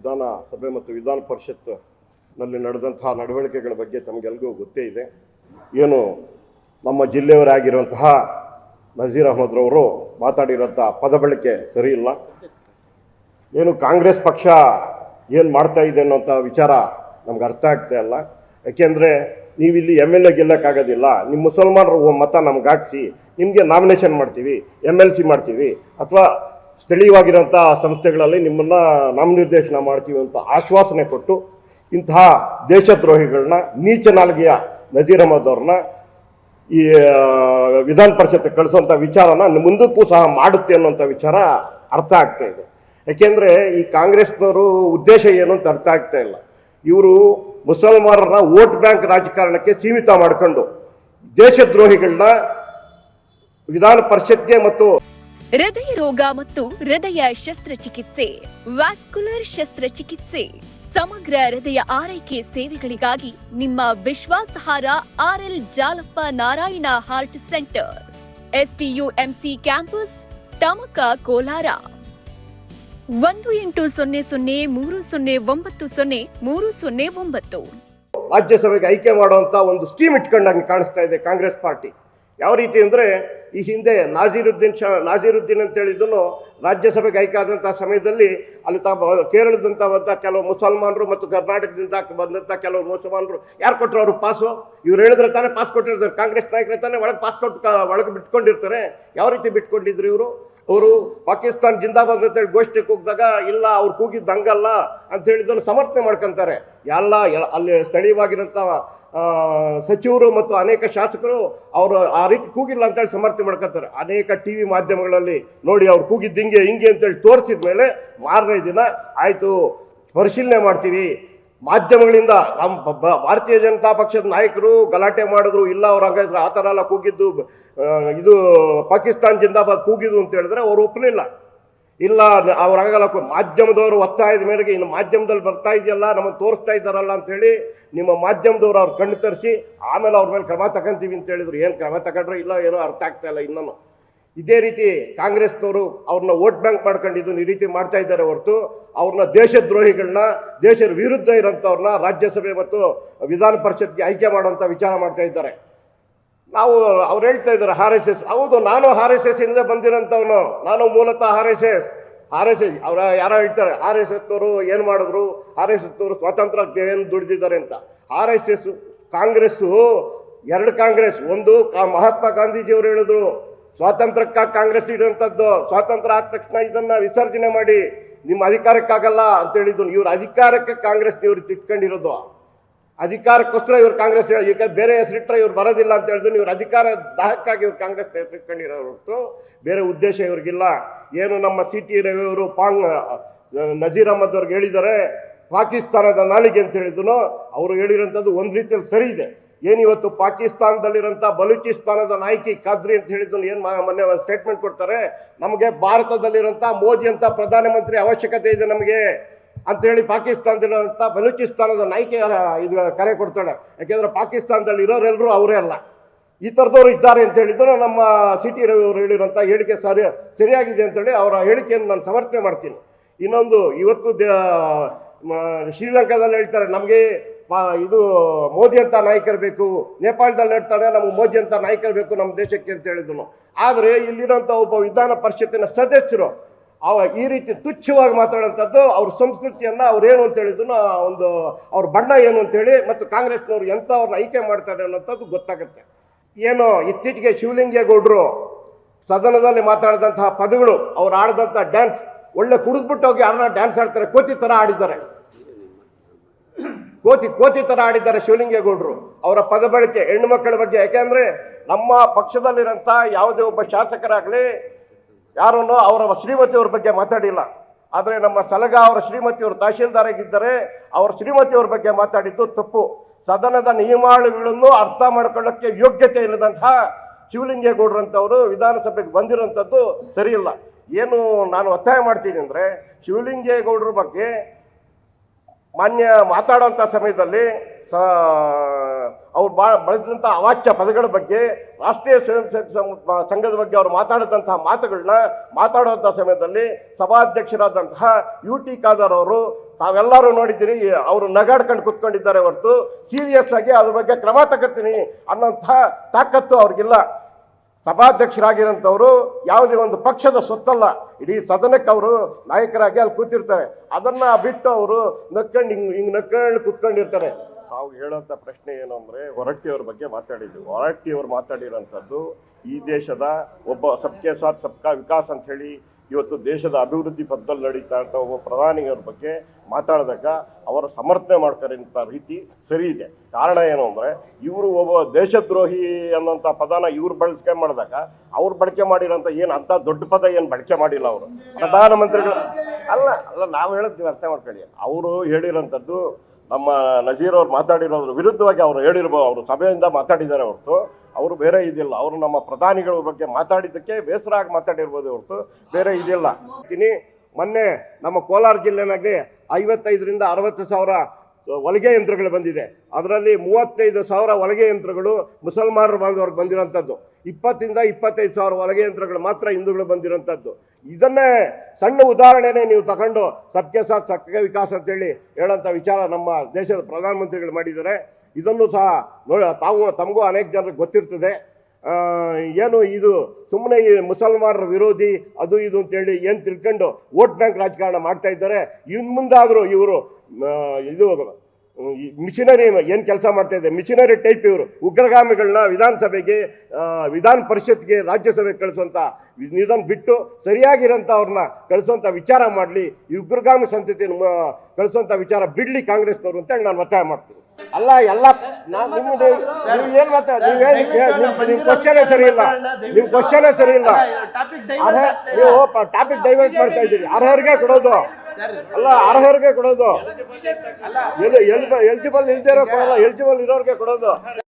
ವಿಧಾನ ಸಭೆ ಮತ್ತು ವಿಧಾನ ಪರಿಷತ್ನಲ್ಲಿ ನಡೆದಂತಹ ನಡವಳಿಕೆಗಳ ಬಗ್ಗೆ ತಮಗೆಲ್ರಿಗೂ ಗೊತ್ತೇ ಇದೆ. ಏನು ನಮ್ಮ ಜಿಲ್ಲೆಯವರಾಗಿರುವಂತಹ ನಜೀರ್ ಅಹಮದ್ರವರು ಮಾತಾಡಿರೋಂಥ ಪದ ಬಳಕೆ ಸರಿ ಇಲ್ಲ. ಏನು ಕಾಂಗ್ರೆಸ್ ಪಕ್ಷ ಏನು ಮಾಡ್ತಾ ಇದೆ ಅನ್ನೋಂಥ ವಿಚಾರ ನಮ್ಗೆ ಅರ್ಥ ಆಗ್ತಾ ಇಲ್ಲ. ಯಾಕೆಂದರೆ ನೀವಿಲ್ಲಿ ಎಂ ಎಲ್ ಎ ಗೆಲ್ಲಕ್ಕಾಗೋದಿಲ್ಲ. ನಿಮ್ಮ ಮುಸಲ್ಮಾನರು ಮತ ನಮ್ಗೆ ಹಾಕ್ಸಿ ನಿಮಗೆ ನಾಮಿನೇಷನ್ ಮಾಡ್ತೀವಿ, ಎಂ ಎಲ್ ಸಿ ಮಾಡ್ತೀವಿ ಅಥವಾ ಸ್ಥಳೀಯವಾಗಿರೋಂಥ ಸಂಸ್ಥೆಗಳಲ್ಲಿ ನಿಮ್ಮನ್ನು ನಾಮನಿರ್ದೇಶನ ಮಾಡ್ತೀವಿ ಅಂತ ಆಶ್ವಾಸನೆ ಕೊಟ್ಟು ಇಂತಹ ದೇಶದ್ರೋಹಿಗಳನ್ನ ನೀಚ ನಾಲ್ಗೆಯ ನಜೀರ್ ಅಹಮದ್ ಅವ್ರನ್ನ ಈ ವಿಧಾನ ಪರಿಷತ್ ಕಳಿಸುವಂಥ ವಿಚಾರನ ಮುಂದಕ್ಕೂ ಸಹ ಮಾಡುತ್ತೆ ಅನ್ನೋಂಥ ವಿಚಾರ ಅರ್ಥ ಆಗ್ತಾ ಇದೆ. ಯಾಕೆಂದರೆ ಈ ಕಾಂಗ್ರೆಸ್ನವರು ಉದ್ದೇಶ ಏನು ಅಂತ ಅರ್ಥ ಆಗ್ತಾ ಇಲ್ಲ. ಇವರು ಮುಸಲ್ಮಾನರನ್ನ ವೋಟ್ ಬ್ಯಾಂಕ್ ರಾಜಕಾರಣಕ್ಕೆ ಸೀಮಿತ ಮಾಡಿಕೊಂಡು ದೇಶದ್ರೋಹಿಗಳನ್ನ ವಿಧಾನ ಪರಿಷತ್ಗೆ ಮತ್ತು ಹೃದಯ ರೋಗ ಮತ್ತು ಹೃದಯ ಶಸ್ತ್ರಚಿಕಿತ್ಸೆ, ವ್ಯಾಸ್ಕುಲರ್ ಶಸ್ತ್ರಚಿಕಿತ್ಸೆ, ಸಮಗ್ರ ಹೃದಯ ಆರೈಕೆ ಸೇವೆಗಳಿಗಾಗಿ ನಿಮ್ಮ ವಿಶ್ವಾಸಹಾರ R L Jalappa Narayana heart centre S T U M C campus Tamaka Kolar. ಒಂದು ಎಂಟು ಸೊನ್ನೆ ಸೊನ್ನೆ ಮೂರು ಸೊನ್ನೆ ಒಂಬತ್ತು ಸೊನ್ನೆ ಮೂರು ಸೊನ್ನೆ ಒಂಬತ್ತು. ರಾಜ್ಯಸಭೆಗೆ ಆಯ್ಕೆ ಮಾಡುವಂತ ಒಂದು ಸ್ಕೀಮ್ ಇಟ್ಕೊಂಡಂಗೆ ಕಾಣಿಸ್ತಾ ಇದೆ ಕಾಂಗ್ರೆಸ್ ಪಾರ್ಟಿ. ಯಾವ ರೀತಿ ಅಂದರೆ ಈ ಹಿಂದೆ ನಾಜೀರುದ್ದೀನ್ ಶಾ, ನಾಜೀರುದ್ದೀನ್ ಅಂತ ಹೇಳಿದ್ದನು ರಾಜ್ಯಸಭೆಗೆ ಐಕಾದಂಥ ಸಮಯದಲ್ಲಿ ಅಲ್ಲಿ ತಾ ಕೇರಳದಂಥ ಬಂದ ಕೆಲವು ಮುಸಲ್ಮಾನರು ಮತ್ತು ಕರ್ನಾಟಕದಿಂದ ಬಂದಂಥ ಕೆಲವು ಮುಸಲ್ಮಾನರು ಯಾರು ಕೊಟ್ಟರು ಅವರು ಪಾಸು ಇವ್ರು ಹೇಳಿದ್ರೆ ತಾನೇ ಪಾಸ್ ಕೊಟ್ಟಿರ್ತಾರೆ. ಕಾಂಗ್ರೆಸ್ ನಾಯಕರೇ ತಾನೇ ಒಳಗೆ ಪಾಸ್ ಕೊಟ್ಟು ಒಳಗೆ ಬಿಟ್ಕೊಂಡಿರ್ತಾರೆ. ಯಾವ ರೀತಿ ಬಿಟ್ಕೊಂಡಿದ್ರು ಇವರು? ಅವರು ಪಾಕಿಸ್ತಾನ್ ಜಿಂದಾಬಾದ್ ಅಂತೇಳಿ ಗೋಷ್ಠಿ ಕೂಗಿದಾಗ ಇಲ್ಲ, ಅವ್ರು ಕೂಗಿದ್ದಂಗಲ್ಲ ಅಂತ ಹೇಳಿದ್ದನ್ನು ಸಮರ್ಥನೆ ಮಾಡ್ಕೊಂತಾರೆ. ಎಲ್ಲ ಎಲ್- ಅಲ್ಲಿ ಸ್ಥಳೀಯವಾಗಿರೋಂಥ ಸಚಿವರು ಮತ್ತು ಅನೇಕ ಶಾಸಕರು ಅವರು ಆ ರೀತಿ ಕೂಗಿಲ್ಲ ಅಂತೇಳಿ ಸಮರ್ಥನೆ ಮಾಡ್ಕೊತಾರೆ ಅನೇಕ ಟಿ ವಿ ಮಾಧ್ಯಮಗಳಲ್ಲಿ ನೋಡಿ ಅವ್ರು ಕೂಗಿದ್ದು ಹಿಂಗೆ ಹಿಂಗೆ ಅಂತೇಳಿ ತೋರಿಸಿದ ಮೇಲೆ ಮಾರನೇ ದಿನ ಆಯಿತು, ಪರಿಶೀಲನೆ ಮಾಡ್ತೀವಿ. ಮಾಧ್ಯಮಗಳಿಂದ ನಮ್ಮ ಭಾರತೀಯ ಜನತಾ ಪಕ್ಷದ ನಾಯಕರು ಗಲಾಟೆ ಮಾಡಿದ್ರು, ಇಲ್ಲ ಅವ್ರು ಹಂಗಾದ್ರೆ ಆ ಥರ ಎಲ್ಲ ಕೂಗಿದ್ದು ಇದು ಪಾಕಿಸ್ತಾನ್ ಜಿಂದಾಬಾದ್ ಕೂಗಿದ್ದು ಅಂತ ಹೇಳಿದ್ರೆ ಅವ್ರು ಒಪ್ಪಲಿಲ್ಲ. ಇಲ್ಲ ಅವ್ರ ಆಗಲ್ಲ ಮಾಧ್ಯಮದವರು ಒತ್ತಾಯದ ಮೇರೆಗೆ ಇನ್ನು ಮಾಧ್ಯಮದಲ್ಲಿ ಬರ್ತಾ ಇದೆಯಲ್ಲ ನಮ್ಮನ್ನು ತೋರಿಸ್ತಾ ಇದ್ದಾರಲ್ಲ ಅಂತೇಳಿ ನಿಮ್ಮ ಮಾಧ್ಯಮದವ್ರು ಅವ್ರು ಕಣ್ಣು ತರಿಸಿ, ಆಮೇಲೆ ಅವ್ರ ಮೇಲೆ ಕ್ರಮ ತಗೊಂತೀವಿ ಅಂತ ಹೇಳಿದ್ರು. ಏನು ಕ್ರಮ ತಗೊಂಡ್ರೆ ಇಲ್ಲ, ಏನೋ ಅರ್ಥ ಆಗ್ತಾ ಇಲ್ಲ ಇನ್ನೂ ಇದೇ ರೀತಿ ಕಾಂಗ್ರೆಸ್ನವರು ಅವ್ರನ್ನ ವೋಟ್ ಬ್ಯಾಂಕ್ ಮಾಡ್ಕೊಂಡಿದ್ದು ಈ ರೀತಿ ಮಾಡ್ತಾ ಇದ್ದಾರೆ ಹೊರತು ಅವ್ರನ್ನ ದೇಶದ್ರೋಹಿಗಳನ್ನ ದೇಶದ ವಿರುದ್ಧ ಇರೋಂಥವ್ರನ್ನ ರಾಜ್ಯಸಭೆ ಮತ್ತು ವಿಧಾನ ಪರಿಷತ್ಗೆ ಆಯ್ಕೆ ಮಾಡುವಂಥ ವಿಚಾರ ಮಾಡ್ತಾ ಇದ್ದಾರೆ. ನಾವು ಅವ್ರು ಹೇಳ್ತಾ ಇದ್ದಾರೆ ಆರ್ ಎಸ್ ಎಸ್ ಹೌದು, ನಾನು ಆರ್ ಎಸ್ ಎಸ್ ಇಂದ ಬಂದಿರೋಂಥವ್ನು. ನಾನು ಮೂಲತಃ R S S R S S ಅವರ ಯಾರೋ ಹೇಳ್ತಾರೆ ಆರ್ ಎಸ್ ಎಸ್ನವರು ಏನು ಮಾಡಿದ್ರು? ಆರ್ ಎಸ್ ಎಸ್ನವರು ಸ್ವಾತಂತ್ರ್ಯಕ್ಕೆ ಏನು ದುಡಿದಿದ್ದಾರೆ ಅಂತ. ಆರ್ ಎಸ್ ಎಸ್ ಕಾಂಗ್ರೆಸ್ಸು ಎರಡು ಕಾಂಗ್ರೆಸ್, ಒಂದು ಮಹಾತ್ಮ ಗಾಂಧೀಜಿಯವರು ಹೇಳಿದ್ರು. ಸ್ವಾತಂತ್ರ್ಯಕ್ಕಾಗಿ ಕಾಂಗ್ರೆಸ್ ಇಡುವಂಥದ್ದು ಸ್ವಾತಂತ್ರ್ಯ ಆದ ತಕ್ಷಣ ಇದನ್ನ ವಿಸರ್ಜನೆ ಮಾಡಿ. ನಿಮ್ಮ ಅಧಿಕಾರಕ್ಕಾಗಲ್ಲ ಅಂತ ಹೇಳಿದ್ರು. ಇವ್ರ ಅಧಿಕಾರಕ್ಕೆ ಕಾಂಗ್ರೆಸ್ ಇವ್ರು ತಿಟ್ಕೊಂಡಿರೋದು. ಅಧಿಕಾರಕ್ಕೋಸ್ಕರ ಇವ್ರು ಕಾಂಗ್ರೆಸ್ ಈಗ ಬೇರೆ ಹೆಸರಿಟ್ಟರೆ ಇವ್ರು ಬರೋದಿಲ್ಲ ಅಂತ ಹೇಳಿದ್ರು. ಇವ್ರ ಅಧಿಕಾರ ದಾಹಕ್ಕಾಗಿ ಇವ್ರು ಕಾಂಗ್ರೆಸ್ ಹೆಸರಿಟ್ಕೊಂಡಿರೋ ಹೊರತು ಬೇರೆ ಉದ್ದೇಶ ಇವ್ರಿಗಿಲ್ಲ. ಏನು ನಮ್ಮ ಸಿ ಟಿ ರವಿ ಅವರು ಪಾಂಗ್ ನಜೀರ್ ಅಹಮದ್ ಅವ್ರಿಗೆ ಹೇಳಿದ್ದಾರೆ, ಪಾಕಿಸ್ತಾನದ ನಾಲಿಗೆ ಅಂತ ಹೇಳಿದ್ರು. ಅವರು ಹೇಳಿರೋಂಥದ್ದು ಒಂದು ರೀತಿಯಲ್ಲಿ ಸರಿ ಇದೆ. ಏನಿವತ್ತು ಪಾಕಿಸ್ತಾನದಲ್ಲಿರೋಂಥ ಬಲೂಚಿಸ್ತಾನದ ನಾಯಕಿ ಖಾದ್ರಿ ಅಂತ ಹೇಳಿದ್ದು ಏನು ಮೊನ್ನೆ ಸ್ಟೇಟ್ಮೆಂಟ್ ಕೊಡ್ತಾರೆ, ನಮಗೆ ಭಾರತದಲ್ಲಿರೋಂಥ ಮೋದಿ ಅಂತ ಪ್ರಧಾನಮಂತ್ರಿ ಅವಶ್ಯಕತೆ ಇದೆ ನಮಗೆ. ಅಂತೇಳಿ ಪಾಕಿಸ್ತಾನದಲ್ಲಿರುವಂಥ ಬಲೂಚಿಸ್ತಾನದ ನಾಯಕಿ ಇದು ಕರೆ ಕೊಡ್ತಾಳೆ. ಯಾಕೆಂದ್ರೆ ಪಾಕಿಸ್ತಾನದಲ್ಲಿ ಇರೋರೆಲ್ಲರೂ ಅವರೇ ಅಲ್ಲ. ಈ ಥರದವ್ರು ಇದ್ದಾರೆ ಅಂತ ಹೇಳಿದ್ರು ನಮ್ಮ ಸಿ ಟಿ ರವಿ ಅವರು ಹೇಳಿರೋಂಥ ಹೇಳಿಕೆ ಸರಿ, ಸರಿಯಾಗಿದೆ ಅಂತೇಳಿ ಅವರ ಹೇಳಿಕೆಯನ್ನು ನಾನು ಸಮರ್ಥನೆ ಮಾಡ್ತೀನಿ. ಇನ್ನೊಂದು, ಇವತ್ತು ಶ್ರೀಲಂಕಾದಲ್ಲಿ ಹೇಳ್ತಾರೆ, ನಮಗೆ ಇದು ಮೋದಿ ಅಂತ ನಾಯಕರು ಬೇಕು, ನೇಪಾಳದಲ್ಲಿ ಹೇಳ್ತಾರೆ, ನಮಗೆ ಮೋದಿ ಅಂತ ನಾಯಕರು ಬೇಕು ನಮ್ಮ ದೇಶಕ್ಕೆ ಅಂತ ಹೇಳಿದ್ರು. ಆದರೆ ಇಲ್ಲಿರೋಂಥ ಒಬ್ಬ ವಿಧಾನ ಪರಿಷತ್ತಿನ ಸದಸ್ಯರು ಅವ ಈ ರೀತಿ ತುಚ್ಛವಾಗಿ ಮಾತಾಡುವಂಥದ್ದು ಅವ್ರ ಸಂಸ್ಕೃತಿಯನ್ನ ಅವ್ರೇನು ಅಂತ ಹೇಳಿದ್ರು ಒಂದು ಅವ್ರ ಬಣ್ಣ ಏನು ಅಂತೇಳಿ ಮತ್ತು ಕಾಂಗ್ರೆಸ್ನವ್ರು ಎಂಥವ್ರನ್ನ ಆಯ್ಕೆ ಮಾಡ್ತಾರೆ ಅನ್ನೋಂಥದ್ದು ಗೊತ್ತಾಗುತ್ತೆ. ಏನು ಇತ್ತೀಚೆಗೆ ಶಿವಲಿಂಗೇಗೌಡರು ಸದನದಲ್ಲಿ ಮಾತಾಡಿದಂತಹ ಪದಗಳು, ಅವ್ರು ಆಡಿದಂಥ ಡ್ಯಾನ್ಸ್ ಒಳ್ಳೆ ಕುಡಿದ್ಬಿಟ್ಟು ಹೋಗಿ ಯಾರನ್ನ ಡ್ಯಾನ್ಸ್ ಆಡ್ತಾರೆ, ಕೋತಿ ಥರ ಆಡಿದ್ದಾರೆ. ಕೋತಿ ಕೋತಿ ಥರ ಆಡಿದ್ದಾರೆ ಶಿವಲಿಂಗೇಗೌಡರು. ಅವರ ಪದ ಬಳಕೆ ಹೆಣ್ಣು ಮಕ್ಕಳ ಬಗ್ಗೆ, ಯಾಕೆಂದರೆ ನಮ್ಮ ಪಕ್ಷದಲ್ಲಿರೋಂಥ ಯಾವುದೇ ಒಬ್ಬ ಶಾಸಕರಾಗಲಿ ಯಾರನ್ನು ಅವರ ಶ್ರೀಮತಿಯವ್ರ ಬಗ್ಗೆ ಮಾತಾಡಿಲ್ಲ. ಆದರೆ ನಮ್ಮ ಸಲಗ ಅವರ ಶ್ರೀಮತಿಯವರು ತಹಶೀಲ್ದಾರ್ ಆಗಿದ್ದರೆ ಅವರ ಶ್ರೀಮತಿಯವ್ರ ಬಗ್ಗೆ ಮಾತಾಡಿದ್ದು ತಪ್ಪು. ಸದನದ ನಿಯಮಾವಳಿಗಳನ್ನು ಅರ್ಥ ಮಾಡ್ಕೊಳ್ಳೋಕ್ಕೆ ಯೋಗ್ಯತೆ ಇಲ್ಲದಂತಹ ಶಿವಲಿಂಗೇಗೌಡರಂಥವರು ವಿಧಾನಸಭೆಗೆ ಬಂದಿರೋಂಥದ್ದು ಸರಿಯಿಲ್ಲ. ಏನು ನಾನು ಒತ್ತಾಯ ಮಾಡ್ತೀನಿ ಅಂದರೆ ಶಿವಲಿಂಗೇಗೌಡರ ಬಗ್ಗೆ ಮಾನ್ಯ ಮಾತಾಡುವಂಥ ಸಮಯದಲ್ಲಿ ಅವ್ರು ಬಾ ಬಳಸಿದಂಥ ಅವಾಚ್ಯ ಪದಗಳ ಬಗ್ಗೆ ರಾಷ್ಟ್ರೀಯ ಸ್ವಯಂ ಸೇವಕ ಸಂಘ- ಸಂಘದ ಬಗ್ಗೆ ಅವರು ಮಾತಾಡಿದಂತಹ ಮಾತುಗಳನ್ನ ಮಾತಾಡುವಂಥ ಸಮಯದಲ್ಲಿ ಸಭಾಧ್ಯಕ್ಷರಾದಂತಹ ಯು ಟಿ ಖಾದರ್ ಅವರು ತಾವೆಲ್ಲರೂ ನೋಡಿದ್ದೀರಿ ಅವರು ನಗಾಡ್ಕೊಂಡು ಕುತ್ಕೊಂಡಿದ್ದಾರೆ ಹೊರತು ಸೀರಿಯಸ್ ಆಗಿ ಅದ್ರ ಬಗ್ಗೆ ಕ್ರಮ ತಗೋತೀನಿ ಅನ್ನೋಂಥ ತಾಕತ್ತು ಅವ್ರಿಗಿಲ್ಲ. ಸಭಾಧ್ಯಕ್ಷರಾಗಿರೋಂಥವ್ರು ಯಾವುದೇ ಒಂದು ಪಕ್ಷದ ಸೊತ್ತಲ್ಲ ಇಡೀ ಸದನಕ್ಕೆ ಅವರು ನಾಯಕರಾಗಿ ಅಲ್ಲಿ ಕೂತಿರ್ತಾರೆ. ಅದನ್ನು ಬಿಟ್ಟು ಅವರು ನಕ್ಕೊಂಡು ಹಿಂಗೆ ಹಿಂಗೆ ನಕ್ಕೊಂಡು ಕುತ್ಕೊಂಡಿರ್ತಾರೆ. ನಾವು ಹೇಳೋಂಥ ಪ್ರಶ್ನೆ ಏನು ಅಂದರೆ ಹೊರಟ್ಟಿಯವ್ರ ಬಗ್ಗೆ ಮಾತಾಡಿದ್ವಿ ಹೊರಟ್ಟಿಯವ್ರು ಮಾತಾಡಿರೋಂಥದ್ದು ಈ ದೇಶದ ಒಬ್ಬ ಸಬ್ಕೆ ಸಾತ್ ಸಬ್ಕಾ ವಿಕಾಸ್ ಅಂತ ಹೇಳಿ ಇವತ್ತು ದೇಶದ ಅಭಿವೃದ್ಧಿ ಪಥದಲ್ಲಿ ನಡೀತಾ ಅಂತ ಒಬ್ಬ ಪ್ರಧಾನಿಯವ್ರ ಬಗ್ಗೆ ಮಾತಾಡಿದಾಗ ಅವರ ಸಮರ್ಥನೆ ಮಾಡ್ತಾರಂಥ ರೀತಿ ಸರಿ ಇದೆ. ಕಾರಣ ಏನು ಅಂದರೆ ಇವರು ಒಬ್ಬ ದೇಶದ್ರೋಹಿ ಅನ್ನೋಂಥ ಪದನ ಇವ್ರು ಬಳಕೆ ಮಾಡಿದಾಗ ಅವ್ರು ಬಳಕೆ ಮಾಡಿರೋಂಥ ಏನು ಅಂಥ ದೊಡ್ಡ ಪದ ಏನು ಬಳಕೆ ಮಾಡಿಲ್ಲ ಅವರು. ಪ್ರಧಾನಮಂತ್ರಿಗಳು ಅಲ್ಲ ಅಲ್ಲ, ನಾವು ಹೇಳೋದು ನೀವು ಅರ್ಥ ಮಾಡ್ಕೊಳ್ಳಿ. ಅವರು ಹೇಳಿರೋಂಥದ್ದು ನಮ್ಮ ನಜೀರ್ ಅವ್ರು ಮಾತಾಡಿರೋದ್ರ ವಿರುದ್ಧವಾಗಿ ಅವರು ಹೇಳಿರ್ಬೋದು ಅವರು ಸಭೆಯಿಂದ ಮಾತಾಡಿದ್ದಾರೆ ಹೊರತು, ಅವರು ಬೇರೆ ಇದಿಲ್ಲ. ಅವರು ನಮ್ಮ ಪ್ರಧಾನಿಗಳ ಬಗ್ಗೆ ಮಾತಾಡಿದ್ದಕ್ಕೆ ಬೇಸರ ಆಗಿ ಮಾತಾಡಿರ್ಬೋದು ಹೊರತು ಬೇರೆ ಇದಿಲ್ಲ. ತಿನಿ ಮೊನ್ನೆ ನಮ್ಮ ಕೋಲಾರ ಜಿಲ್ಲೆನಾಗಲಿ ಐವತ್ತೈದರಿಂದ ಅರವತ್ತು ಸಾವಿರ ಹೊಲಿಗೆ ಯಂತ್ರಗಳು ಬಂದಿದೆ. ಅದರಲ್ಲಿ ಮೂವತ್ತೈದು ಸಾವಿರ ಹೊಲಿಗೆ ಯಂತ್ರಗಳು ಮುಸಲ್ಮಾನರು ಬಾಂಧವ್ರಿಗೆ ಬಂದಿರೋಂಥದ್ದು. ಇಪ್ಪತ್ತಿಂದ ಇಪ್ಪತ್ತೈದು ಸಾವಿರ ಹೊಲಗೆ ಯಂತ್ರಗಳು ಮಾತ್ರ ಹಿಂದೂಗಳು ಬಂದಿರೋಂಥದ್ದು ಇದನ್ನೇ ಸಣ್ಣ ಉದಾಹರಣೆನೇ ನೀವು ತಗೊಂಡು ಸಬ್ಕೆ ಸಾಥ್ ವಿಕಾಸ್ ಅಂತೇಳಿ ಹೇಳೋಂಥ ವಿಚಾರ ನಮ್ಮ ದೇಶದ ಪ್ರಧಾನಮಂತ್ರಿಗಳು ಮಾಡಿದ್ದಾರೆ. ಇದನ್ನು ಸಹ ನೋಡಿ, ತಾವು, ತಮಗೂ ಅನೇಕ ಜನರಿಗೆ ಗೊತ್ತಿರ್ತದೆ. ಏನು ಇದು ಸುಮ್ಮನೆ ಈ ಮುಸಲ್ಮಾನರ ವಿರೋಧಿ, ಅದು ಇದು ಅಂತೇಳಿ ಏನು ತಿಳ್ಕೊಂಡು ವೋಟ್ ಬ್ಯಾಂಕ್ ರಾಜಕಾರಣ ಮಾಡ್ತಾ ಇದ್ದಾರೆ. ಇನ್ನು ಮುಂದಾದರೂ ಇವರು ಇದು ಮಿಷನರಿ ಏನು ಕೆಲಸ ಮಾಡ್ತಾ ಇದೆ? ಮಿಷಿನರಿ ಟೈಪ್ ಇವರು. ಉಗ್ರಗಾಮಿಗಳನ್ನ ವಿಧಾನಸಭೆಗೆ ವಿಧಾನ ಪರಿಷತ್ಗೆ ರಾಜ್ಯಸಭೆಗೆ ಕಳಿಸುವಂಥ ಇದನ್ನು ಬಿಟ್ಟು ಸರಿಯಾಗಿರೋಂಥ ಅವ್ರನ್ನ ಕಳಿಸುವಂಥ ವಿಚಾರ ಮಾಡಲಿ ಈ ಉಗ್ರಗಾಮಿ ಸಂತತಿಯನ್ನು ಕಳಿಸುವಂಥ ವಿಚಾರ ಬಿಡಲಿ ಕಾಂಗ್ರೆಸ್ನವರು ಅಂತ ನಾನು ಒತ್ತಾಯ ಮಾಡ್ತೀನಿ. ಅಲ್ಲ ಎಲ್ಲ ನಾನು ನಿಮ್ಮ ನೀವು ಏನು ಮಾತಾಡ ಸರ್, ನೀವು ದಯವಿಟ್ಟು ಏನು ನಾವು ನಿಮ್ಮ ಕ್ವಶನೇ ಸರಿ ಇಲ್ಲ ನಿಮ್ಮ ಕ್ವಶನೇ ಸರಿ ಇಲ್ಲ ಟಾಪಿಕ್ ಅರ್ಹ ನೀವು ಟಾಪಿಕ್ ಡೈವರ್ಟ್ ಮಾಡ್ತಾ ಇದ್ದೀರಿ. ಅರ್ಹರಿಗೆ ಕೊಡೋದು. ಅಲ್ಲ ಅರ್ಹರಿಗೆ ಕೊಡೋದು. ಎಲಿಜಿಬಲ್ ಇಲ್ದೇ ಇರೋ ಕೊಡಲ್ಲ ಎಲಿಜಿಬಲ್ ಇರೋರಿಗೆ ಕೊಡೋದು.